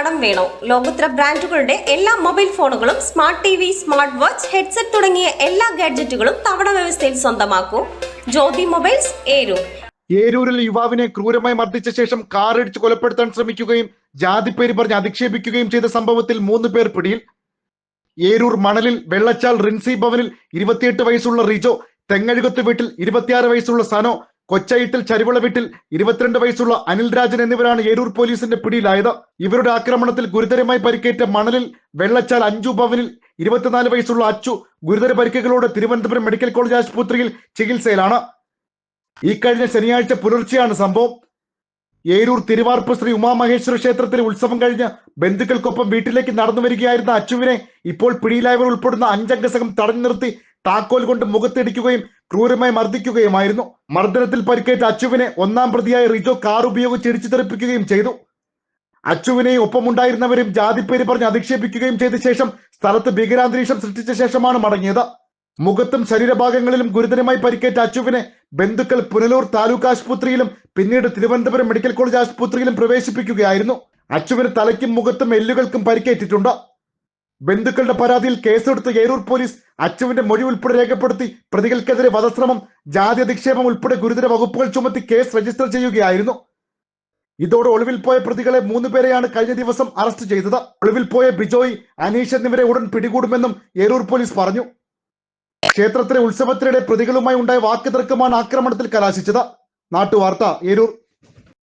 കടം വേണോ? ലോകോത്തര ബ്രാൻഡുകളുടെ എല്ലാ മൊബൈൽ ഫോണുകളും smart T V smart watch headset തുടങ്ങിയ എല്ലാ ഗാഡ്ജറ്റുകളും തവണ വ്യവസ്ഥയിൽ സ്വന്തമാക്കൂ. ജ്യോതി മൊബൈൽസ് ഏരൂർ. ഏരൂരിൽ യുവാവിനെ ക്രൂരമായി മർദ്ദിച്ച ശേഷം കാറിടിച്ച് കൊലപ്പെടുത്താൻ ശ്രമിക്കുകയും ജാതിപ്പേര് പറഞ്ഞ് അധിക്ഷേപിക്കുകയും ചെയ്ത സംഭവത്തിൽ മൂന്ന് പേർ പിടിയിൽ. ഏരൂർ മണലിൽ വെള്ളച്ചാൽ റിൻസി ഭവനിൽ ഇരുപത്തിയെട്ട് വയസ്സുള്ള റിജോ തെങ്ങഴുകത്ത് വീട്ടിൽ ഇരുപത്തിയാറ് വയസ്സുള്ള സനോ കൊച്ചയിട്ടിൽ ചരിവള വീട്ടിൽ ഇരുപത്തിരണ്ട് വയസ്സുള്ള അനിൽ രാജൻ എന്നിവരാണ് ഏരൂർ പോലീസിന്റെ പിടിയിലായത്. ഇവരുടെ ആക്രമണത്തിൽ ഗുരുതരമായി പരിക്കേറ്റ മണലിൽ വെള്ളച്ചാൽ അഞ്ചു ഭവനിൽ ഇരുപത്തിനാല് വയസ്സുള്ള അച്ചു ഗുരുതര പരിക്കുകളോട് തിരുവനന്തപുരം മെഡിക്കൽ കോളേജ് ആശുപത്രിയിൽ ചികിത്സയിലാണ്. ഈ കഴിഞ്ഞ ശനിയാഴ്ച പുലർച്ചെയാണ് സംഭവം. ഏരൂർ തിരുവാർപ്പ് ശ്രീ ഉമാമഹേശ്വര ക്ഷേത്രത്തിലെ ഉത്സവം കഴിഞ്ഞ് ബന്ധുക്കൾക്കൊപ്പം വീട്ടിലേക്ക് നടന്നു വരികയായിരുന്ന അച്ചുവിനെ ഇപ്പോൾ പിടിയിലായവർ ഉൾപ്പെടുന്ന അഞ്ചംഗ സംഘം തടഞ്ഞു നിർത്തി താക്കോൽ കൊണ്ട് മുഖത്തിടിക്കുകയും ക്രൂരമായി മർദ്ദിക്കുകയുമായിരുന്നു. മർദ്ദനത്തിൽ പരിക്കേറ്റ അച്ചുവിനെ ഒന്നാം പ്രതിയായ റിജോ കാർ ഉപയോഗിച്ച് ഇടിച്ചു തെറിപ്പിക്കുകയും ചെയ്തു. അച്ചുവിനെയും ഒപ്പമുണ്ടായിരുന്നവരും ജാതിപ്പേര് പറഞ്ഞ് അധിക്ഷേപിക്കുകയും ചെയ്ത ശേഷം സ്ഥലത്ത് ഭീകരാന്തരീക്ഷം സൃഷ്ടിച്ച ശേഷമാണ് മടങ്ങിയത്. മുഖത്തും ശരീരഭാഗങ്ങളിലും ഗുരുതരമായി പരിക്കേറ്റ അച്ചുവിനെ ബന്ധുക്കൾ പുനലൂർ താലൂക്ക് ആശുപത്രിയിലും പിന്നീട് തിരുവനന്തപുരം മെഡിക്കൽ കോളേജ് ആശുപത്രിയിലും പ്രവേശിപ്പിക്കുകയായിരുന്നു. അച്ചുവിന് തലയ്ക്കും മുഖത്തും എല്ലുകൾക്കും പരിക്കേറ്റിട്ടുണ്ട്. ബന്ധുക്കളുടെ പരാതിയിൽ കേസെടുത്ത് ഏരൂർ പോലീസ് അച്ചുവിന്റെ മൊഴി ഉൾപ്പെടെ രേഖപ്പെടുത്തി പ്രതികൾക്കെതിരെ വധശ്രമം ജാതി അധിക്ഷേപം ഉൾപ്പെടെ ഗുരുതര വകുപ്പുകൾ ചുമത്തി കേസ് രജിസ്റ്റർ ചെയ്യുകയായിരുന്നു. ഇതോടെ ഒളിവിൽ പോയ പ്രതികളെ മൂന്ന് പേരെയാണ് കഴിഞ്ഞ ദിവസം അറസ്റ്റ് ചെയ്തത്. ഒളിവിൽ പോയ ബിജോയ് അനീഷ് എന്നിവരെ ഉടൻ പിടികൂടുമെന്നും ഏരൂർ പോലീസ് പറഞ്ഞു. ക്ഷേത്രത്തിലെ ഉത്സവത്തിനിടെ പ്രതികളുമായി ഉണ്ടായ വാക്കുതർക്കമാണ് ആക്രമണത്തിൽ കലാശിച്ചത്. നാട്ടുവാർത്ത ഏരൂർ.